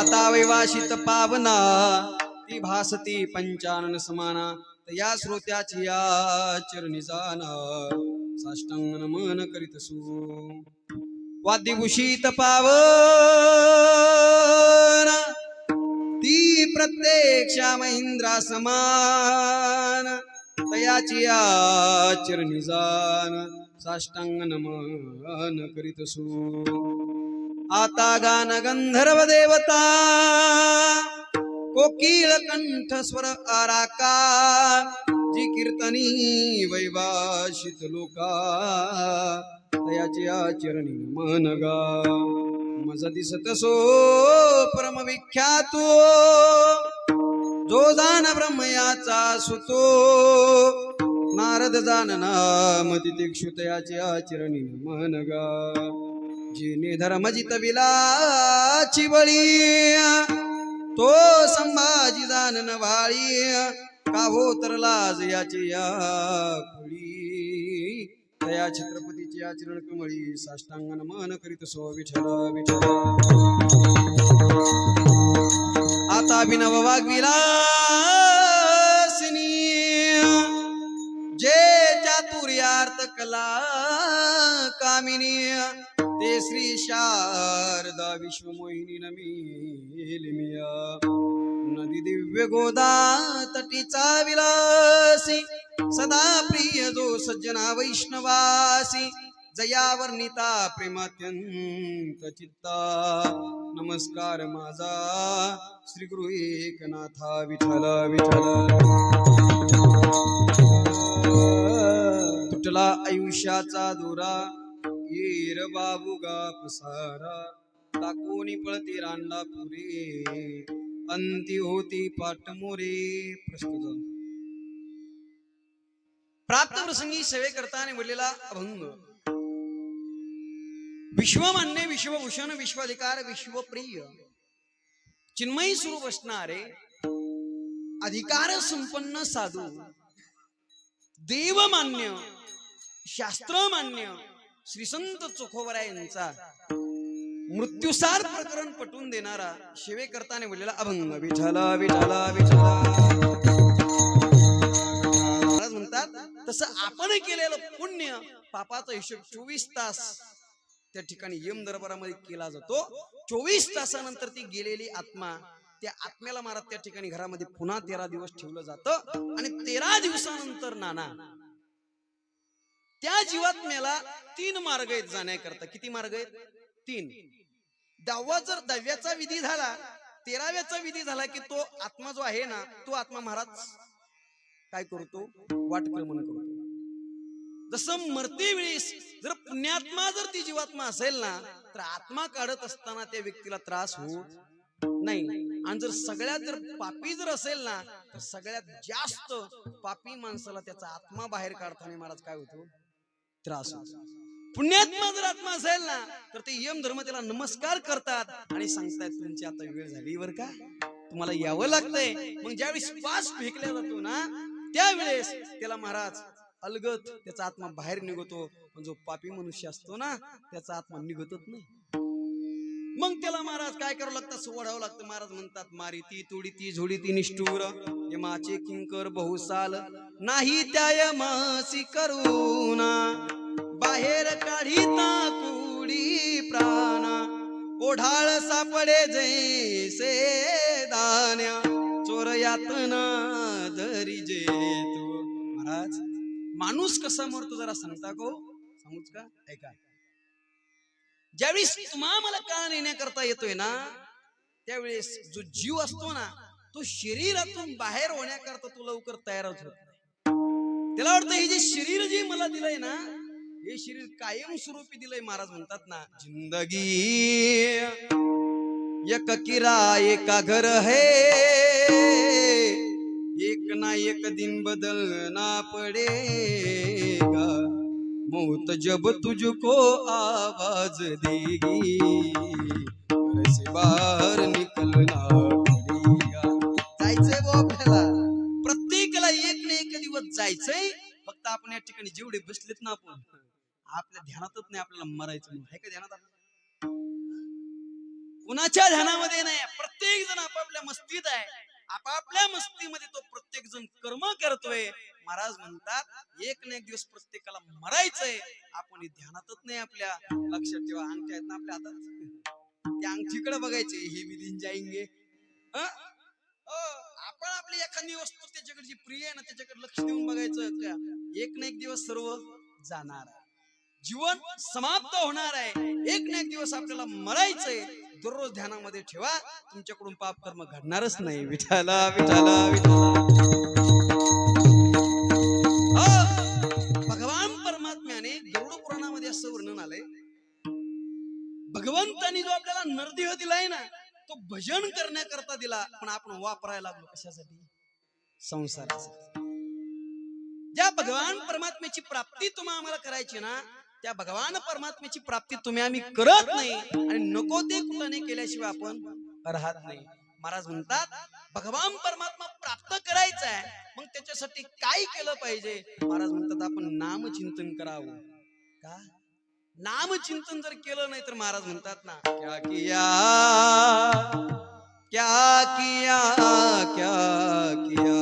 आता वैवाशित पावना ती भासती पंचानन समाना या श्रोत्याची या चरणी जाना. साष्टांग नमन करीत सु वाद्यभूषित पावना ती प्रत्यक्षा महिंद्रा समान. तयाची या चरणी जान. साष्टांग नमन करीत सु आता गान गंधर्व देवता कोकिळ कंठ स्वर आराका जी कीर्तनी वैवाशित लोका तयाची आचरणी मन गा. मज दिसत सो परमविख्यातो जो जान ब्रह्मयाचा सुतो. नारद जानना मती तीक्षुतयाची आचरणी मन गा. जिने धर्मजित विलाची बळी तो संभाजी जानन वाळी का हो तर लाज याची या छत्रपतीची आचरण कमळी साष्टांगण मन करीत सो विठल विठल आता अभिनव वाग्विलासिनी जे चातुर्यार्थ कला कामिनी श्री शारदा विश्वमोहिनी नमिलिमिया नदी दिव्य गोदा तटीचा विलासी सदा प्रिय जो सज्जना वैष्णवासी जयावर्णिता प्रेमात्यंत चित्ता. नमस्कार माझा श्री गुरु एकनाथा विठला विठ्ठल. तुटला आयुष्याचा दोरा येर बाबूगा पसारा टाकून पळती रांडा पुरे. अंती होती पाटमोरे प्रस्तुत प्राप्त प्रसंगी सेवे करताना बोललेला अभंग विश्वमान्य विश्वभूषण विश्वाधिकार विश्वप्रिय. चिन्मयी स्वरूप असणारे अधिकार संपन्न साधू. देवमान्य शास्त्रमान्य श्रीसंत संत यांचा मृत्यूसार प्रकरण पटवून देणारा सेवे करताने बोललेला अभंग विठाला विठाला विठाला महाराज म्हणतात तसं आपण केलेलं पुण्य पापाचा हिशोब चोवीस तास त्या ठिकाणी यम दरबारामध्ये केला जातो. चोवीस तासानंतर ती गेलेली आत्मा त्या आत्म्याला मारत त्या ठिकाणी घरामध्ये पुन्हा तेरा दिवस ठेवलं जातं. आणि तेरा दिवसानंतर नाना त्या जीवात्म्याला तीन मार्ग आहेत जाण्याकरता. किती मार्ग आहेत? तीन. दहावा जर दहाव्याचा विधी झाला तेराव्याचा विधी झाला की तो आत्मा जो आहे ना तो आत्मा महाराज काय करतो? वाटक्रमण करतो. जसं मरते वेळेस जर पुण्यात्मा जर ती जीवात्मा असेल ना तर आत्मा काढत असताना त्या व्यक्तीला त्रास होत नाही. आणि जर सगळ्यात जर पापी जर असेल ना तर सगळ्यात जास्त पापी माणसाला त्याचा आत्मा बाहेर काढताना महाराज काय होतो? त्रास पुण्यात्मा जर आत्मा असेल ना तर ते यम धर्म त्याला नमस्कार करतात आणि सांगतायत तुमची आता वेळ झाली बर का? तुम्हाला यावं लागतंय. मग ज्यावेळेस श्वास फेकल्या जातो ना त्यावेळेस त्याला महाराज अलगत त्याचा आत्मा बाहेर निघतो. पण जो पापी मनुष्य असतो ना त्याचा आत्मा निघतच नाही. मग त्याला महाराज काय करावं लागतं? सोडावं लागतं. महाराज म्हणतात मारी ती तोडी ती झोडी ती निष्ठूर. यमाचे किंकर बहुसाल. नाही त्या मासी करुणा. बाहेर काढिता कुडी प्राणा. ओढाळ सापडे जैसे दान्या. चोर यातना धरी जे तू महाराज माणूस कसा मरतो जरा सांगता को हो? सांगूच का? ऐका. ज्यावेळेस इमामाला मला काळ नेण्याकरता येतोय ना त्यावेळेस जो जीव असतो ना तो शरीरातून बाहेर होण्याकरता तो लवकर तयारच होत त्याला वाटतं हे जे शरीर जे मला दिलंय ना हे शरीर कायम स्वरूपी दिलंय महाराज म्हणतात ना जिंदगी. एक किरा एका घर है. एक ना एक दिन बदलना पड़ेगा. मौत जब तुझको आवाज देगी। से बाहर निकलना जायचंय बो आपल्याला। प्रत्येकाला एक ना एक दिवस जायचंय। फक्त आपण या ठिकाणी जेवढे बसलेत ना आपण आपल्या ध्यानातच नाही आपल्याला मरायचं आहे का ध्यानात आपल्या? कुणाच्या ध्यानामध्ये नाही? प्रत्येक आपापल्या मस्तीत आहे. आपापल्या मस्तीमध्ये तो प्रत्येक जण कर्म करतोय. महाराज म्हणतात एक ना एक दिवस प्रत्येकाला मरायचंय. आपण ध्यानातच नाही आपल्या. लक्षात ठेवा अंगठ्या आहेत ना आपल्या हातात. त्या अंगठीकडे बघायचे हे विधीन जाईंगे हो. आपण आपली एखादी वस्तू त्याच्याकडे प्रिय आहे ना त्याच्याकडे लक्ष देऊन बघायचं एक ना एक दिवस सर्व जाणार आहे. जीवन समाप्त होणार आहे. एक ना एक दिवस आपल्याला मरायचंय. दररोज ध्यानामध्ये ठेवा. तुमच्याकडून पाप कर्म घडणारच नाही. विठाला विठाला विठाला पुराणामध्ये आलंय. भगवंतानी जो आपल्याला नरदेह दिलाय ना तो भजन करण्याकरता दिला पण आपण वापरायला लागलो कशासाठी? संसारासाठी. ज्या भगवान परमात्म्याची प्राप्ती तुम्हा आम्हाला करायची ना त्या भगवान परमात्म्याची प्राप्ती तुम्ही आम्ही करत नाही आणि नको ते कुठं केल्याशिवाय आपण राहत नाही. महाराज म्हणतात भगवान परमात्मा प्राप्त करायचा आहे मग त्याच्यासाठी काय केलं पाहिजे? महाराज म्हणतात आपण नामचिंतन करावं. का? नामचिंतन जर केलं नाही तर महाराज म्हणतात ना, क्या किया क्या किया क्या किया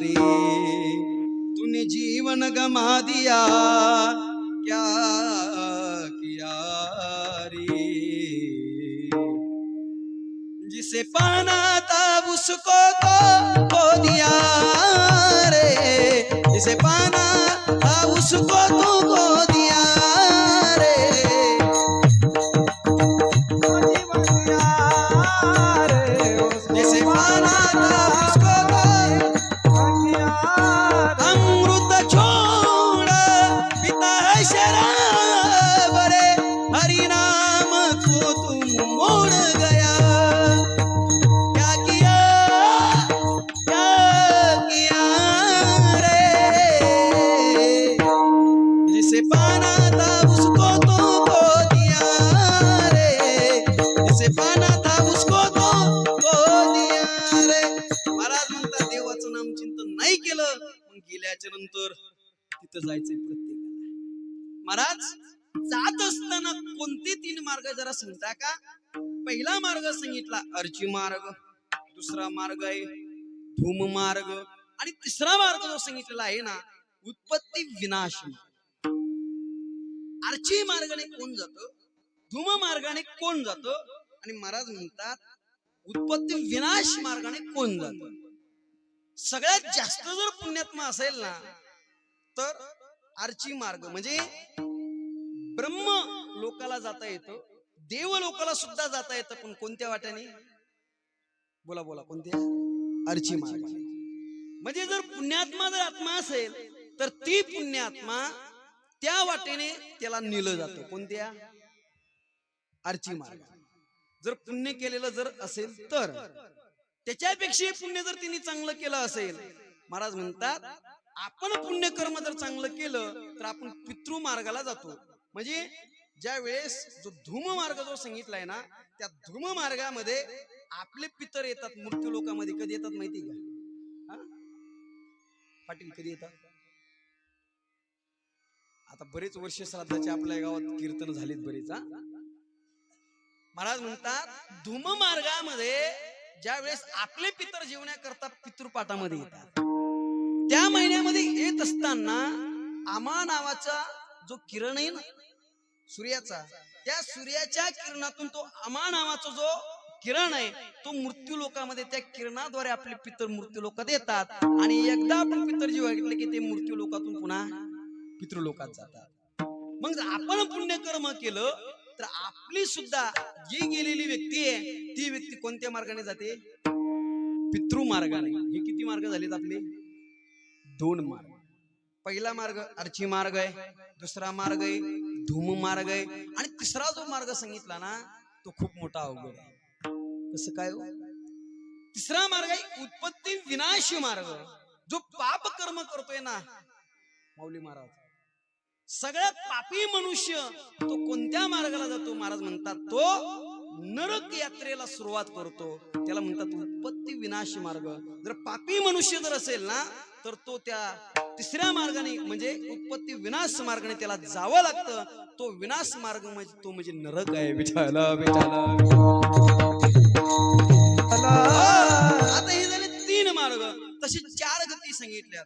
रे? तूने जीवन गमा दिया, क्या किया रे? जिसे पाना था उसको तो खो दिया रे। जिसे पाना था उसको तो खो दिया तिथं जायचंय प्रत्येकाला. महाराज जात असताना कोणते तीन मार्ग जरा सांगता का? पहिला मार्ग सांगितला अर्ची मार्ग. दुसरा मार्ग आहे धूम मार्ग. आणि तिसरा मार्ग जो सांगितलेला आहे ना उत्पत्ती विनाश अर्ची मार्गाने कोण जात? धूम मार्गाने कोण जात? आणि महाराज म्हणतात उत्पत्ती विनाश मार्गाने कोण जात? सगळ्यात जास्त जर पुण्यात्मा असेल ना तर आर्ची मार्ग. म्हणजे ब्रह्म लोकाला जाता येतं देव लोकाला सुद्धा जाता येतं पण कोणत्या वाट्याने? बोला बोला कोणत्या? अर्ची मार्ग. म्हणजे जर पुण्यात्मा जर आत्मा असेल तर ती पुण्यात्मा त्या वाटेने त्याला नेलं जातं. कोणत्या? अर्ची मार्ग. जर पुण्य केलेलं जर असेल तर. त्याच्यापेक्षा पुण्य जर तिने चांगलं केलं असेल महाराज म्हणतात आपण पुण्यकर्म जर चांगलं केलं तर आपण पितृ मार्गाला जातो. म्हणजे ज्या वेळेस जो धूम मार्ग जो सांगितलाय ना त्या धूम मार्गामध्ये आपले पितर येतात मृत्यू लोकांमध्ये कधी येतात माहिती का? पाटील कधी येतात? आता बरेच वर्ष श्राद्धाचे आपल्या गावात कीर्तन झालीत बरेच महाराज म्हणतात धूम मार्गामध्ये ज्या वेळेस आपले पितर जेवण्याकरता पितृपाठामध्ये येतात. त्या येत असताना आमा नावाचा जो किरण आहे ना सूर्याचा त्या सूर्याच्या किरणातून तो अमा नावाचा जो किरण आहे तो मृत्यू लोकामध्ये त्या किरणाद्वारे आपले पितर मृत्यू लोकात येतात आणि एकदा आपण पितर जीव ऐकले की ते मृत्यू लोकातून पुन्हा पितृलोकात जातात. मग जर आपण पुण्यकर्म केलं तर आपली सुद्धा जी गेलेली व्यक्ती आहे ती व्यक्ती कोणत्या मार्गाने जाते? पितृ मार्गाने. हे किती मार्ग झालेत आपले? दोन मार्ग. पहिला मार्ग अर्ची मार्ग आहे दुसरा मार्ग आहे धूम मार्ग आहे आणि तिसरा जो मार्ग सांगितला ना तो खूप मोठा अवघड आहे. कसं काय हो? तिसरा मार्ग आहे उत्पत्ती विनाश मार्ग. जो पाप कर्म करतोय ना माऊली महाराज सगळ्यात पापी मनुष्य तो कोणत्या मार्गाला जातो महाराज म्हणतात तो नरक यात्रेला सुरुवात करतो. त्याला म्हणतात उत्पत्ती विनाश मार्ग. जर पापी मनुष्य जर असेल ना तर तो त्या तिसऱ्या मार्गाने म्हणजे उत्पत्ती विनाश मार्गाने त्याला जावं लागतं. तो विनाश मार्ग म्हणजे तो म्हणजे नरक आहे विचारला विचारला आता हे झाले तीन मार्ग. तसे चार गती सांगितल्या